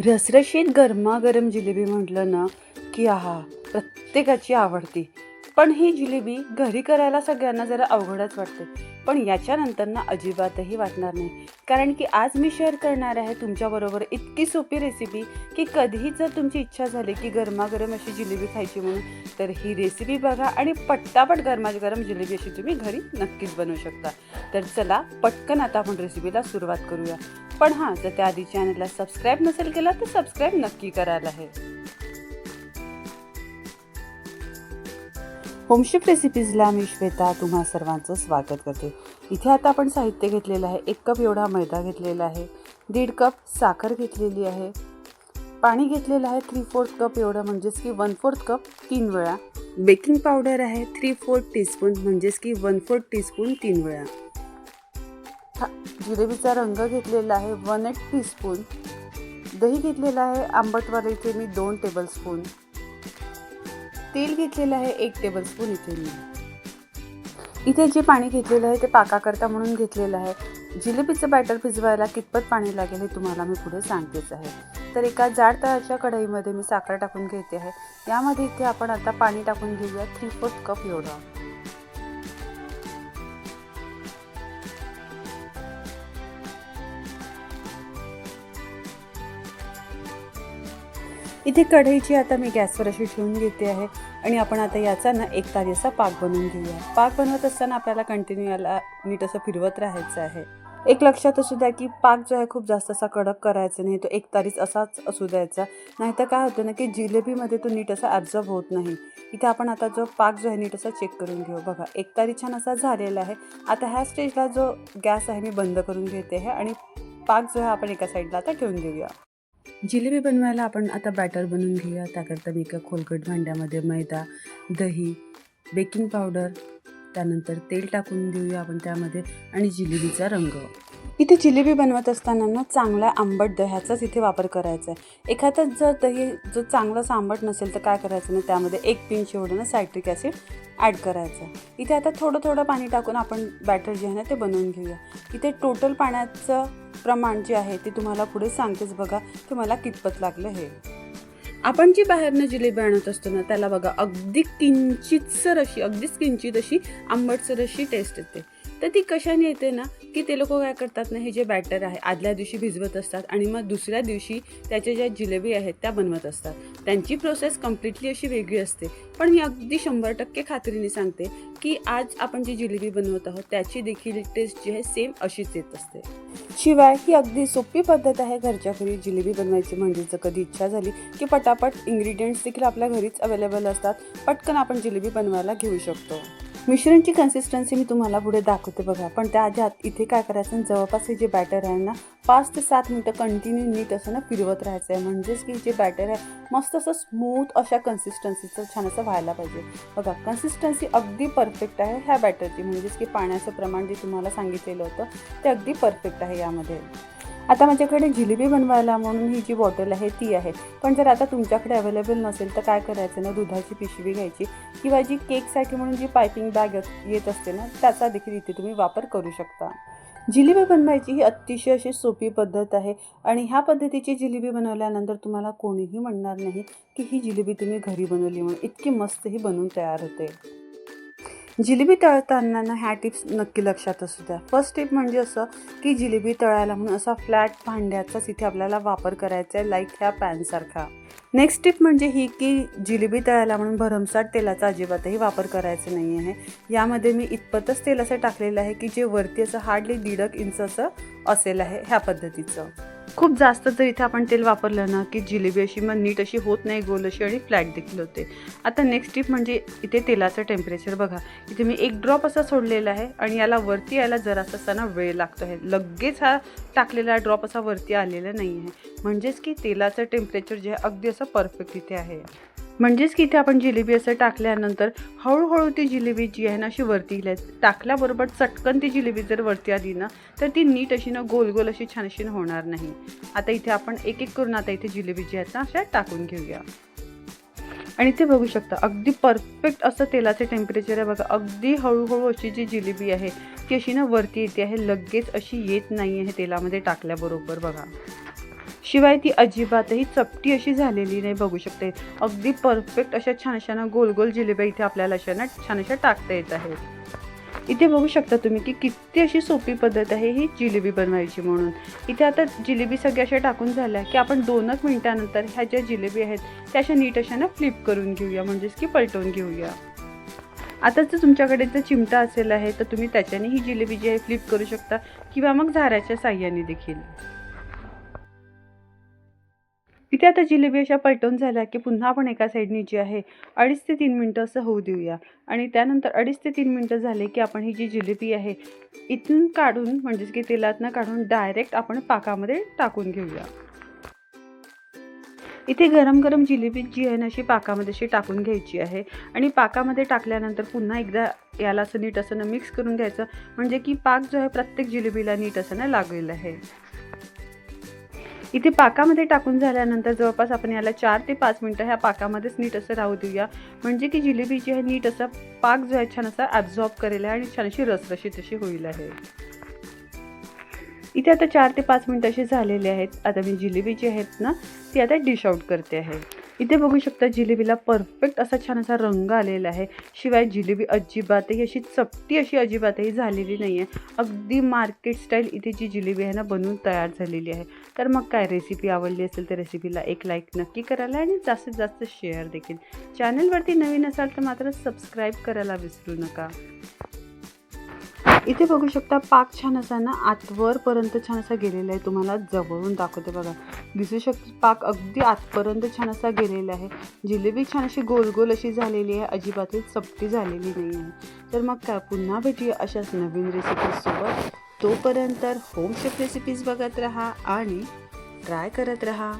रसरशीत गरमागरम जिलेबी म्हटलं ना की आहा प्रत्येकाची आवडती. पण ही जिलेबी घरी करायला सगळ्यांना जरा अवघडच वाटते. पण याच्यानंतर ना अजिबातही वाटणार नाही. कारण की आज मी शेअर करणार आहे तुमच्याबरोबर इतकी सोपी रेसिपी की कधीही जर तुमची इच्छा झाली की गरमागरम अशी जिलेबी खायची म्हणून तर ही रेसिपी बघा आणि पट्टापट गरमागरम जिलेबी अशी तुम्ही घरी नक्कीच बनवू शकता. तर चला पटकन आता आपण रेसिपीला सुरुवात करूया. पण हां जर त्याआधी चॅनलला सबस्क्राईब नसेल केला तर सबस्क्राईब नक्की करायला आहे. होमशिफ्ट रेसिपीजला मी श्वेता तुम्हा सर्वांचं स्वागत करते. इथे आता आपण साहित्य घेतलेलं आहे. एक कप एवढा मैदा घेतलेला आहे. दीड कप साखर घेतलेली आहे. पाणी घेतलेलं आहे. थ्री फोर्थ कप एवढं म्हणजेच की वन फोर्थ कप तीन वेळा. बेकिंग पावडर आहे. थ्री फोर्थ टीस्पून म्हणजेच की वन फोर्थ टीस्पून तीन वेळा. हा जिलेबीचा रंग घेतलेला आहे वन एट टीस्पून. दही घेतलेलं आहे आंबटवाला इथे मी दोन टेबलस्पून तेल घेतलेलं आहे एक टेबलस्पून इथे मी. इथे जे पाणी घेतलेलं आहे ते पाकाकरता म्हणून घेतलेलं आहे. जिलेबीचं बॅटर भिजवायला कितपत पाणी लागेल हे तुम्हाला मी पुढे सांगतेच आहे. तर एका जाड तळाच्या कढईमध्ये मी साखर टाकून घेते आहे. यामध्ये इथे आपण आता पाणी टाकून घेऊया थ्री फोर्थ कप एवढं. इथे कढईची आता मी गॅसवर अशी ठेवून घेते आहे. आणि आपण आता याचा ना एक तारी असा पाक बनवून घेऊया. पाक बनवत असताना आपल्याला कंटिन्यू याला नीट असं फिरवत राहायचं आहे. एक लक्षात असू द्या की पाक जो आहे खूप जास्त असा कडक करायचा नाही तो एक तारीच असाच असू द्यायचा. नाहीतर काय होतं ना की जिलेबीमध्ये तो नीट असा ॲब्झॉर्ब होत नाही. इथे आपण आता जो पाक जो आहे नीट असा चेक करून घेऊ. बघा एक तारी छान असा झालेला आहे. आता ह्या स्टेजला जो गॅस आहे मी बंद करून घेते आहे. आणि पाक जो आहे आपण एका साईडला आता ठेवून देऊया. जिलेबी बनवायला आपण आता बॅटर बनवून घेऊया. त्याकरता मी एका खोलकट भांड्यामध्ये मैदा दही बेकिंग पावडर त्यानंतर तेल टाकून देऊया आपण त्यामध्ये आणि जिलेबीचा रंग. इथे जिलेबी बनवत असताना ना चांगला आंबट दह्याचाच इथे वापर करायचा आहे. एखादा जर दही जर चांगलाच आंबट नसेल तर काय करायचं ना त्यामध्ये एक पिंच एवढं ना सायट्रिक ॲसिड ॲड करायचं इथे आता थोडं थोडं पाणी टाकून आपण बॅटर जे आहे ना ते बनवून घेऊया. इथे टोटल पाण्याचं प्रमाण जे आहे ते तुम्हाला पुढे सांगतेच बघा तुम्हाला कितपत लागलं हे. आपण जी बाहेरनं जिलेबी आणत असतो ना त्याला बघा अगदी किंचितसर अशी अगदीच किंचित अशी आंबटसर अशी टेस्ट येते. तर ती कशाने येते ना की ते लोक काय करतात ना हे जे बॅटर आहे आदल्या दिवशी भिजवत असतात आणि मग दुसऱ्या दिवशी त्याच्या ज्या जिलेबी आहेत त्या बनवत असतात. त्यांची प्रोसेस कम्प्लिटली अशी वेगळी असते. पण मी अगदी शंभर टक्के खात्रीने सांगते की आज आपण जी जिलेबी बनवत आहोत त्याची देखील टेस्ट जी आहे सेम अशीच येत असते. शिवाय ही अगदी सोपी पद्धत आहे घरच्या घरी जिलेबी बनवायची म्हणजे जर कधी इच्छा झाली की पटापट इंग्रेडियंट्स देखील आपल्या घरीच अवेलेबल असतात पटकन आपण जिलेबी बनवायला घेऊ शकतो. मिश्रणची कन्सिस्टन्सी मी तुम्हाला पुढे दाखवते बघा. पण त्याआधी आत- इथे काय करायचं जवळपास हे जे बॅटर आहे ना पाच ते सात मिनटं कंटिन्यू नीट असं ना फिरवत राहायचं आहे म्हणजेच की जे बॅटर आहे मस्त असं स्मूथ अशा कन्सिस्टन्सीचं छान असं व्हायला पाहिजे. बघा कन्सिस्टन्सी अगदी परफेक्ट आहे ह्या बॅटरची म्हणजेच की पाण्याचं प्रमाण जे तुम्हाला सांगितलेलं होतं ते अगदी परफेक्ट आहे यामध्ये. आता माझ्याकडे जिलेबी बनवायला म्हणून ही जी बॉटल आहे ती आहे. पण जर आता तुमच्याकडे अवेलेबल नसेल तर काय करायचं ना? दुधाची पिशवी घ्यायची किंवा जी केकसाठी म्हणून जी पायपिंग बॅग येत असते ना त्याचा देखील इथे तुम्ही वापर करू शकता. जिलेबी बनवायची ही अतिशय अशी सोपी पद्धत आहे आणि ह्या पद्धतीची जिलेबी बनवल्यानंतर तुम्हाला कोणीही म्हणणार नाही की ही जिलेबी तुम्ही घरी बनवली म्हणून. इतकी मस्त ही बनवून तयार होते. जिलेबी तळताना ना ह्या टिप्स नक्की लक्षात असू द्या. फर्स्ट टिप म्हणजे असं की जिलेबी तळायला म्हणून असा फ्लॅट भांड्याचाच इथे आपल्याला वापर करायचा आहे लाईक ह्या पॅनसारखा नेक्स्ट टिप म्हणजे ही की जिलेबी तळायला म्हणून भरमसाट तेलाचा अजिबातही वापर करायचा नाही आहे यामध्ये मी इतपतच तेल असं टाकलेलं आहे की जे वरती असं हार्डली दीडक इंच असं असेल आहे ह्या पद्धतीचं. खूप जास्त जर इथे आपण तेल वापरलं ना की जिलेबी अशी मग नीट अशी होत नाही गोल अशी आणि फ्लॅट देखील होते. आता नेक्स्ट टिप म्हणजे इथे तेलाचं टेम्परेचर बघा. इथे मी एक ड्रॉप असा सोडलेला आहे आणि याला वरती यायला जरासा असताना वेळ लागतो आहे. लगेच हा टाकलेला ड्रॉप असा वरती आलेला नाही आहे म्हणजेच की तेलाचं टेम्परेचर जे आहे अगदी असं परफेक्ट इथे आहे. म्हणजेच की इथे आपण जिलेबी असं टाकल्यानंतर हळूहळू ती जिलेबी जी आहे ना अशी वरती येईल टाकल्याबरोबर चटकन ती जिलेबी जर वरती आली ना तर ती नीट अशी ना गोल गोल अशी छान अशी होणार नाही. आता इथे आपण एक एक करून आता इथे जिलेबी जी आहेत ना अशा टाकून घेऊया. आणि ते बघू शकता अगदी परफेक्ट असं तेलाचं टेम्परेचर आहे बघा. अगदी हळूहळू अशी जी जिलेबी आहे ती अशी ना वरती येते आहे. लगेच अशी येत नाही आहे तेलामध्ये टाकल्याबरोबर बघा. शिवाय ती अजिबातही चपटी अशी झालेली नाही बघू शकते. अगदी परफेक्ट अशा छान छान गोल गोल जिलेब्या इथे आपल्याला अशा ना छान अशा टाकता येत आहेत. इथे बघू शकता तुम्ही की किती अशी सोपी पद्धत आहे ही जिलेबी बनवायची म्हणून. इथे आता जिलेबी सगळ्या अशा टाकून झाल्या की आपण दोनच मिनिटानंतर ह्या ज्या जिलेबी आहेत त्या अशा नीट अशा ना फ्लिप करून घेऊया म्हणजेच की पलटवून घेऊया. आता जर तुमच्याकडे जर चिमटा असेल आहे तर तुम्ही त्याच्याने ही जिलेबी जी आहे फ्लिप करू शकता किंवा मग झाऱ्याच्या साह्याने देखील. इथे आता जिलेबी अशा पलटून झाल्या की पुन्हा आपण एका साईडनी जी आहे अडीच ते तीन मिनटं असं होऊ देऊया. आणि त्यानंतर अडीच ते तीन मिनटं झाले की आपण ही जी जिलेबी आहे इथून काढून म्हणजेच की तेलातनं काढून डायरेक्ट आपण पाकामध्ये टाकून घेऊया. इथे गरम गरम जिलेबी जी आहे ना अशी पाकामध्ये अशी टाकून घ्यायची आहे. आणि पाकामध्ये टाकल्यानंतर पुन्हा एकदा याला असं नीट असं ना मिक्स करून घ्यायचं. म्हणजे की पाक जो आहे प्रत्येक जिलेबीला नीट असं ना लागलेलं आहे. इथे पाकामध्ये टाकून झाल्यानंतर जवळपास आपण याला चार ते पाच मिनटं ह्या पाकामध्येच नीट असं राहू देऊया. म्हणजे की जिलेबी जी आहे नीट असा पाक जो आहे छान असा ॲब्झॉर्ब करेल आहे आणि छान अशी रसरशी तशी होईल आहे. इथे आता चार ते पाच मिनटं असे झालेले आहेत. आता मी जिलेबी जी आहेत ना ती आता डिश आउट करते आहे. इथे बघू शकता जिलेबीला परफेक्ट असा छान असा रंग आलेला आहे. शिवाय जिलेबी अजिबातही अशी चपटी अशी अजिबातही झालेली नाही आहे अगदी मार्केट स्टाईल इथे जी जिलेबी आहे ना बनवून तयार झालेली आहे. तर मग काय रेसिपी आवडली असेल तर रेसिपीला एक लाईक नक्की करायला आणि जास्तीत जास्त शेअर देखील. चॅनलवरती नवीन असाल तर मात्र सबस्क्राईब करायला विसरू नका. इथे बघू शकता पाक छान असा ना आतवरपर्यंत छान असा गेलेला आहे. तुम्हाला जवळून दाखवते बघा. दिसू शकते पाक अगदी आतपर्यंत छान असा गेलेला आहे. जिलेबी छान अशी गोल गोल अशी झालेली आहे. अजिबातही चपटी झालेली नाही आहे. तर मग काय पुन्हा भेटूया अशाच नवीन रेसिपीजसोबत तोपर्यंत होम शेफ रेसिपीज बघत राहा आणि ट्राय करत राहा.